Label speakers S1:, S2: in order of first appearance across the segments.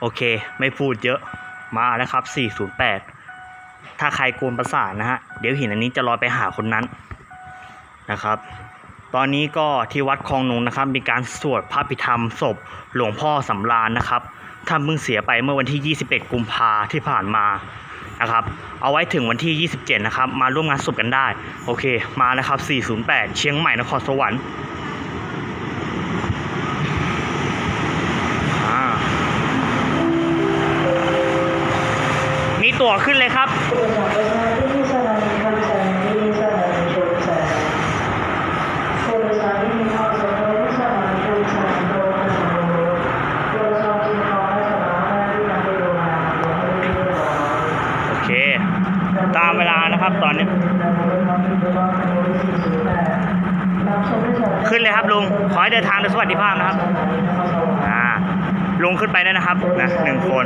S1: โอเค ไม่พูดเยอะมาแล้วครับ 408 ถ้าใครโกนประสาทนะฮะ เดี๋ยวหินอันนี้จะลอยไปหาคนนั้นนะครับ ตอนนี้ก็ที่วัดคลองนงนะครับ มีการสวดพระพิธรรมศพหลวงพ่อสำราญนะครับท่านเพิ่งเสียไปเมื่อวันที่ 21 กุมภาที่ผ่านมานะครับ เอาไว้ถึงวันที่ 27 นะครับ มาร่วมงานศพกันได้ โอเค มาแล้วครับ 408 เชียงใหม่นครสวรรค์ ตั๋วขึ้นเลยครับ
S2: โดยสารทุกท่านที่มีสถานีคำแสงที่มีสถานีชมแสงผู้โดยสารที่มีความสนใจที่สถานีชมแสงโดยขนมรถผู้โดยสารจึงขอให้สถานีที่นำไปโรงงานโดยให้เรียบร้อย
S1: โอเค ตามเวลานะครับตอนนี้ ขึ้นเลยครับลุง ขอให้เดินทางโดยสวัสดิภาพนะครับ อ่า ลุงขึ้นไปด้วนะครับ นะหนึ่งคน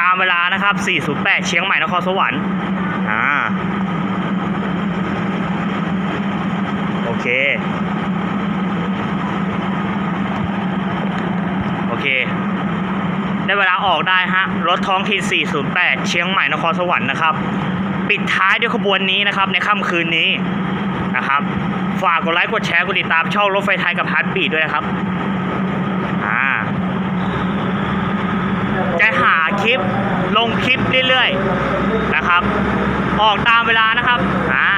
S1: ตามเวลานะครับ 408 เชียงใหม่นครสวรรค์อ่าโอเค โอเค ได้เวลาออกได้ฮะ รถท้องถิ่น408 เชียงใหม่นครสวรรค์นะครับ ปิดท้ายด้วยขบวนนี้นะครับ ในค่ำคืนนี้นะครับ ฝากกดไลค์ กดแชร์ กดติดตามช่องรถไฟไทยกับฮาร์ดบีดด้วยนะครับ อ่า จะหา คลิป ลงคลิปเรื่อยๆนะครับ ออกตามเวลานะครับอ่า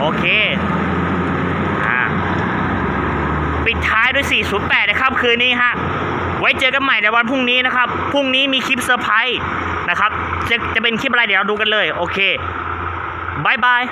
S1: โอเคอ่าปิดท้ายด้วย 408ในค่ำคืนนี้ฮะ ไว้เจอกันใหม่ในวันพรุ่งนี้นะครับ พรุ่งนี้มีคลิปเซอร์ไพรส์นะครับ จะจะเป็นคลิปอะไรเดี๋ยวเราดูกันเลย โอเคบายบาย